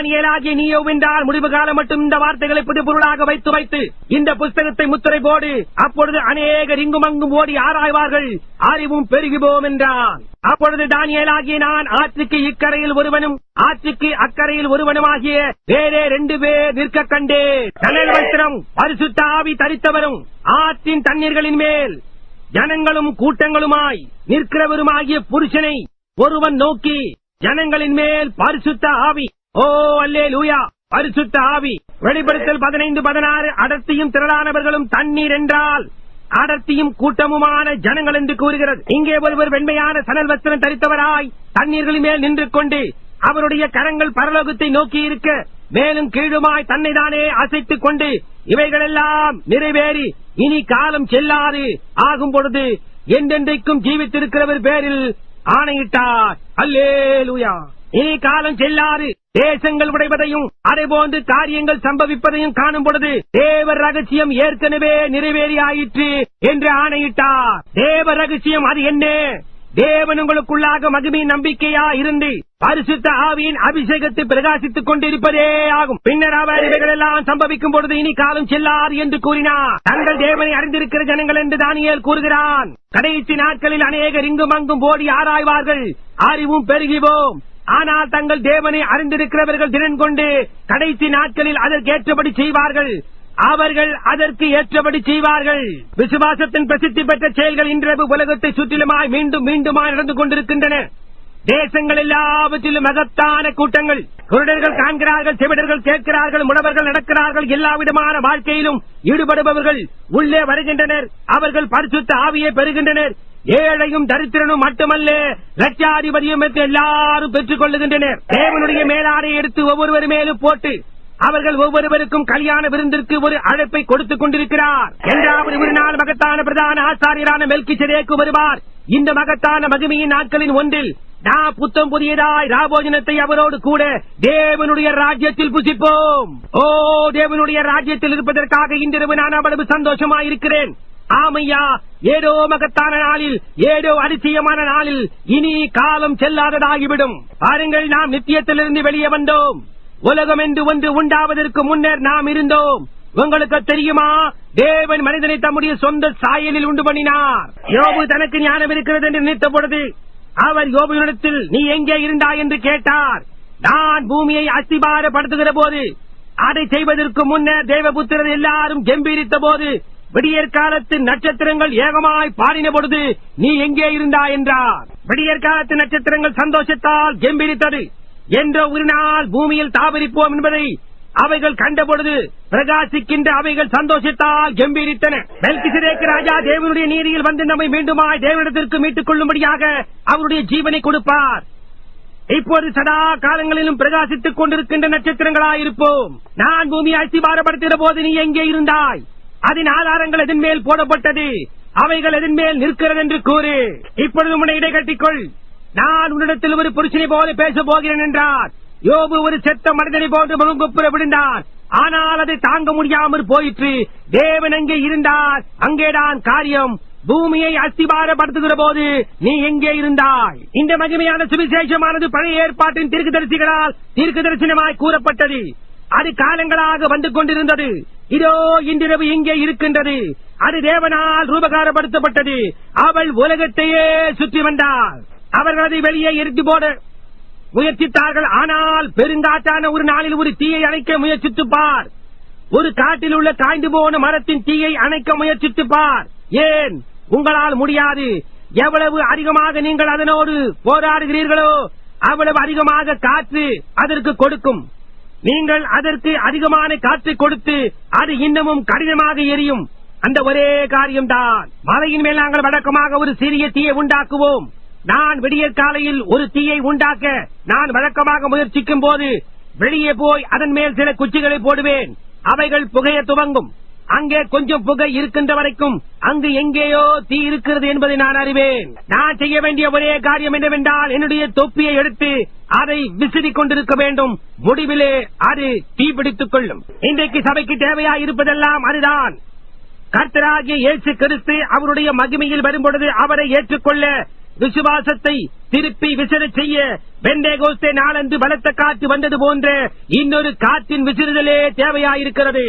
தானியலாகிய நீயோ என்றால் முடிவு காலம் மட்டும் இந்த வார்த்தைகளை புது பொருளாக வைத்து வைத்து இந்த புஸ்தகத்தை முத்திரை போடு. அப்பொழுது அநேகர் இங்கும் அங்கும் ஓடி ஆராய்வார்கள். அறிவும் பெருகுவோம் என்றான். அப்பொழுது தானியலாகிய நான் ஆற்றுக்கு இக்கரையில் ஒருவனும் ஆற்றுக்கு அக்கரையில் ஒருவனுமாகிய வேறே ரெண்டு பேர் நிற்க கண்டே தலைவத்திரம் வஸ்திரம் பரிசுத்த ஆவி தரித்தவரும் ஆற்றின் தண்ணீர்களின் மேல் ஜனங்களும் கூட்டங்களுமாய் நிற்கிறவருமாகிய புருஷனை ஒருவன் நோக்கி ஜனங்களின் மேல் பரிசுத்த ஆவி ஓ அல்லே லூயா பரிசுத்த ஆவி. வெளிப்படுத்தல் பதினைந்து பதினாறு. அடர்த்தியும் திரளானவர்களும் தண்ணீர் என்றால் அடர்த்தியும் கூட்டமுமான ஜனங்கள் என்று கூறுகிறது. இங்கே ஒருவர் வெண்மையான சணல் வஸ்திரம் தரித்தவராய் தண்ணீர்களின் மேல் நின்று கொண்டு அவருடைய கரங்கள் பரலோகத்தை நோக்கி இருக்க மேலும் கீழுமாய் தன்னை தானே அசைத்துக் கொண்டு இவைகளெல்லாம் நிறைவேறி இனி காலம் செல்லாது ஆகும் பொழுது என்றென்றைக்கும் ஜீவித்திருக்கிறவர் பேரில் ஆணையிட்டார். அல்லேலூயா. இனி காலம் செல்லாது தேசங்கள் உடைவதையும் அதேபோன்று காரியங்கள் சம்பவிப்பதையும் காணும் பொழுது தேவர் ரகசியம் ஏற்கனவே நிறைவேறியாயிற்று என்று ஆணையிட்டார் தேவ ரகசியம் அது என்ன தேவன் உங்களுக்குள்ளாக நம்பிக்கையா இருந்து பரிசுத்த ஆவியின் அபிஷேகத்தை பிரகாசித்துக் கொண்டிருப்பதே ஆகும் பின்னர் அவர் இவைகளெல்லாம் சம்பவிக்கும் பொழுது இனி காலம் செல்லார் என்று கூறினார் தங்கள் தேவனை அறிந்திருக்கிற ஜனங்கள் என்று தானியல் கூறுகிறான் கடைசி நாட்களில் அநேகர் இங்கும் அங்கும் ஓடி ஆராய்வார்கள் அறிவும் பெருகிவோம் ஆனால் தங்கள் தேவனை அறிந்திருக்கிறவர்கள் திறன் கொண்டு கடைசி நாட்களில் அதற்கேற்றபடி செய்வார்கள். அவர்கள் அதற்கு ஏற்றபடி செய்வார்கள். விசுவாசத்தின் பிரசித்தி பெற்ற செயல்கள் இன்றைய உலகத்தை சுற்றிலுமாய் மீண்டும் மீண்டுமாய் நடந்து கொண்டிருக்கின்றன. தேசங்கள் எல்லாவற்றிலும் மகத்தான கூட்டங்கள். குருடர்கள் காண்கிறார்கள் செவிடர்கள் கேட்கிறார்கள் முனவர்கள் நடக்கிறார்கள். எல்லாவிதமான வாழ்க்கையிலும் ஈடுபடுபவர்கள் உள்ளே வருகின்றனர். அவர்கள் பரிசுத்த ஆவியை பெறுகின்றனர். ஏழையும் தரித்திரனும் மட்டுமல்ல லட்சாதிபதியும் எல்லாரும் பெற்றுக் கொள்ளுகின்றனர். தேவனுடைய மேலாடை எடுத்து ஒவ்வொருவர் மேலும் போட்டு அவர்கள் ஒவ்வொருவருக்கும் கல்யாண விருந்திற்கு ஒரு அழைப்பை கொடுத்துக் கொண்டிருக்கிறார். என்றாவது ஒரு நாள் மகத்தான பிரதான ஆசாரியரான மெல்கி வருவார். இந்த மகத்தான மகிமையின் நாட்களின் ஒன்றில் நான் புத்தம் புதியதாய் ராபோஜனத்தை அவரோடு கூட தேவனுடைய ராஜ்யத்தில் புசிப்போம். ஓ தேவனுடைய ராஜ்யத்தில் இருப்பதற்காக இன்றிரவு நான் அவ்வளவு சந்தோஷமாயிருக்கிறேன். ஆமையா ஏதோ மகத்தான நாளில் ஏதோ அதிசயமான நாளில் இனி காலம் செல்லாததாகிவிடும். பாருங்கள் நாம் நித்தியத்திலிருந்து வெளியே வந்தோம். உலகம் என்று ஒன்று உண்டாவதற்கு முன்னர் நாம் இருந்தோம். உங்களுக்கு தெரியுமா? தேவன் மனிதனை தம்முடைய சொந்த சாயலில் உண்டு பண்ணினார். யோபு தனக்கு ஞானம் இருக்கிறது என்று நினைத்த பொழுது அவர் யோபுவினிடத்தில் நீ எங்கே இருந்தாய் என்று கேட்டார். நான் பூமியை அஸ்திபாரப்படுத்துகிற போது அதை செய்வதற்கு முன்னர் தேவபுத்திரர் எல்லாரும் கம்பீரித்த போது விடியற் காலத்து நட்சத்திரங்கள் ஏகமாய் பாடின பொழுது நீ எங்கே இருந்தா என்றார். விடியற் காலத்து நட்சத்திரங்கள் சந்தோஷத்தால் கெம்பிரித்தது என்ற ஒரு நாள் பூமியில் தாபரிப்போம் என்பதை அவைகள் கண்டபொழுது பிரகாசிக்கின்ற அவைகள் சந்தோஷத்தால் கம்பீரித்தன மெல்கிசதேக்கு ராஜா தேவனுடைய நீதியில் வந்து நம்மை மீண்டுமாய் தேவனிடத்திற்கு மீட்டுக் கொள்ளும்படியாக அவருடைய ஜீவனை கொடுப்பார். இப்போது சதா காலங்களிலும் பிரகாசித்துக் கொண்டிருக்கின்ற நட்சத்திரங்களாயிருப்போம் நான் பூமியை அசிபாரப்படுத்துகிற போது நீ எங்கே இருந்தாய்? அதன் ஆதாரங்கள் எதன் மேல் போடப்பட்டது? அவைகள் எதன் மேல் நிற்கிறது என்று கூறு. இப்பொழுது உன்னை இடைகட்டிக்கொள் நான் உன்னிடத்தில் ஒரு புருஷனை போல பேச போகிறேன் என்றார். யோபு ஒரு செத்த மனிதனை போன்று முழுங்குப்புற விழுந்தார். ஆனால் அதை தாங்க முடியாமல் போயிற்று. தேவன் அங்கே இருந்தார். அங்கேதான் காரியம். பூமியை அஸ்திபாரப்படுத்துகிற போது நீ எங்கே இருந்தாய்? இந்த மகிமையான சுவிசேஷமானது பழைய ஏற்பாட்டின் தீர்க்கதரிசிகளால் தீர்க்க தரிசனமாய் கூறப்பட்டது. அது காலங்களாக வந்து கொண்டிருந்தது. இதோ இன்றிரவு இங்கே இருக்கின்றது. அது தேவனால் ரூபகாரப்படுத்தப்பட்டது. அவள் உலகத்தையே சுற்றி வந்தாள். அவர்கள் அதை வெளியே எரித்து போட முயற்சித்தார்கள். ஆனால் பெருங்காற்றான ஒரு நாளில் ஒரு தீயை அணைக்க முயற்சித்துப்பார் ஒரு காட்டில் உள்ள காய்ந்து போன மரத்தின் தீயை அணைக்க முயற்சித்துப்பார் ஏன்? உங்களால் முடியாது. எவ்வளவு அதிகமாக நீங்கள் அதனோடு போராடுகிறீர்களோ அவ்வளவு அதிகமாக காற்று அதற்கு கொடுக்கும். நீங்கள் அதற்கு அதிகமான காற்றை கொடுத்து அது இன்னமும் கடினமாக எரியும். அந்த ஒரே காரியம்தான். மலையின் மேல் நாங்கள் வழக்கமாக ஒரு சிறிய தீயை உண்டாக்குவோம். நான் விடியற் காலையில் ஒரு தீயை உண்டாக்க நான் வழக்கமாக முயற்சிக்கும் போது வெளியே போய் அதன் மேல் சில குச்சிகளை போடுவேன். அவைகள் புகைய துவங்கும். அங்கே கொஞ்சம் புகை இருக்கின்ற வரைக்கும் அங்கு எங்கேயோ தீ இருக்கிறது என்பதை நான் அறிவேன். நான் செய்ய வேண்டிய ஒரே காரியம் என்னவென்றால் என்னுடைய தொப்பியை எடுத்து அதை விசிறிக் கொண்டிருக்க வேண்டும். முடிவிலே அது தீபிடித்துக் கொள்ளும். இன்றைக்கு சபைக்கு தேவையா இருப்பதெல்லாம் அதுதான். கர்த்தராகிய இயேசு கிறிஸ்து அவருடைய மகிமையில் வரும்பொழுது அவரை ஏற்றுக்கொள்ள விசுவாசத்தை திருப்பி விசிறு செய்ய பெண்டேகோஸ்தே நாளன்று பலத்த காற்று வந்தது போன்ற இன்னொரு காற்றின் விசிறுதலே தேவையாயிருக்கிறது.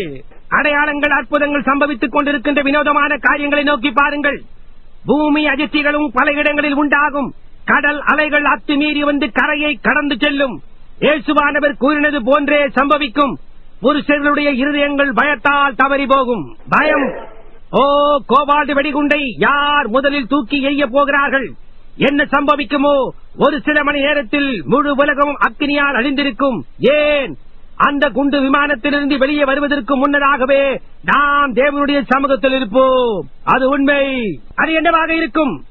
அடையாளங்கள் அற்புதங்கள் சம்பவித்துக் கொண்டிருக்கின்ற வினோதமான காரியங்களை நோக்கி பாருங்கள். பூமி அதிர்ச்சிகளும் பல இடங்களில் உண்டாகும். கடல் அலைகள் அத்துமீறி வந்து கரையை கடந்து செல்லும். இயேசுவானவர் கூறினது போன்றே சம்பவிக்கும். புருஷர்களுடைய இருதயங்கள் பயத்தால் தவறி போகும். பயம். ஓ கோபால்டு வெடிகுண்டை யார் முதலில் தூக்கி எய்ய போகிறார்கள்? என்ன சம்பவிக்குமோ? ஒரு சில மணி நேரத்தில் முழு உலகம் அக்னியால் அழிந்திருக்கும். ஏன்? அந்த குண்டு விமானத்திலிருந்து வெளியே வருவதற்கு முன்னதாகவே நாம் தேவனுடைய சமூகத்தில் இருப்போம். அது உண்மை. அது என்னவாக இருக்கும்?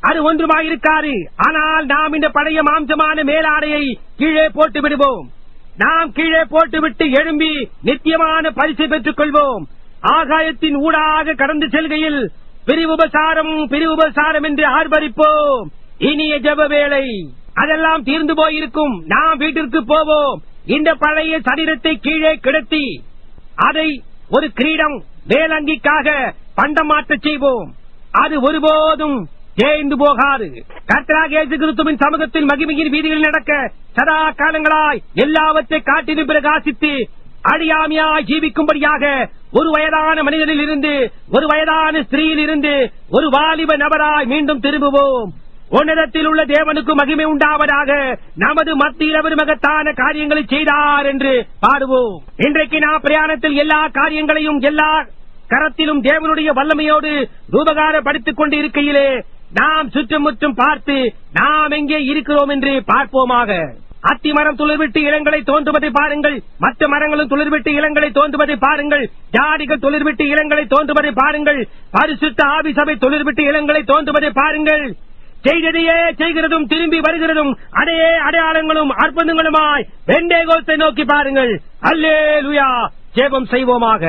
அது ஒன்றுமாயிருக்காது. ஆனால் நாம் இந்த பழைய மாம்சமான மேலாடையை கீழே போட்டு விடுவோம். நாம் கீழே போட்டுவிட்டு எழும்பி நித்தியமான பரிசை பெற்றுக் கொள்வோம். ஆகாயத்தின் ஊடாக கடந்து செல்கையில் பிரிவுபசாரம் பிரிவுபசாரம் என்று ஆர்ப்பரிப்போம். இனிய ஜப வேலை அதெல்லாம் தீர்ந்து போயிருக்கும். நாம் வீட்டிற்கு போவோம். இந்த பழைய சரீரத்தை கீழே கிடத்தி அதை ஒரு கிரீடம் வேலங்கிக்காக பண்டமாற்றச் செய்வோம். அது ஒருபோதும் தேய்ந்து போகாது. கத்ராகேசு இயேசு கிறிஸ்துவின் சமூகத்தில் மகிமையின் வீதியில் நடக்க சதா காலங்களாய் எல்லாவற்றை காட்டிலும் பிரகாசித்து அழியாமையாய் ஜீவிக்கும்படியாக ஒரு வயதான மனிதனில் இருந்து ஒரு வயதான ஸ்திரீயில் இருந்து ஒரு வாலிப நபராய் மீண்டும் திரும்புவோம். உன்னதத்தில் உள்ள தேவனுக்கு மகிமை உண்டாவதாக நமது மத்தியில் அவர் மகத்தான காரியங்களை செய்தார் என்று பாடுவோம். இன்றைக்கு நாம் பிரயாணத்தில் எல்லா காரியங்களையும் எல்லா கரத்திலும் தேவனுடைய வல்லமையோடு ரூபகாரப்படுத்திக் கொண்டு இருக்கையிலே நாம் சுற்றுமுற்றும் பார்த்து நாம் எங்கே இருக்கிறோம் என்று பார்ப்போமாக. அத்தி மரம் துளிர்விட்டு இளங்களை தோன்றுவதை பாருங்கள். மற்ற மரங்களும் துளிர்விட்டு இளங்களை தோன்றுவதை பாருங்கள். ஜாடிகள் துளிர்விட்டு இளங்களை தோன்றுவதை பாருங்கள். பரிசுத்த ஆவி சபை துளிர்விட்டு இளங்களை தோன்றுவதை பாருங்கள். செய்ததையே செய்கிறதும் திரும்பி வருகிறதும் அடையே அடையாளங்களும் அற்புதங்களுமாய் வெண்டேகோத்தை நோக்கி பாருங்கள். அல்லே லுயா ஜெபம் செய்வோமாக.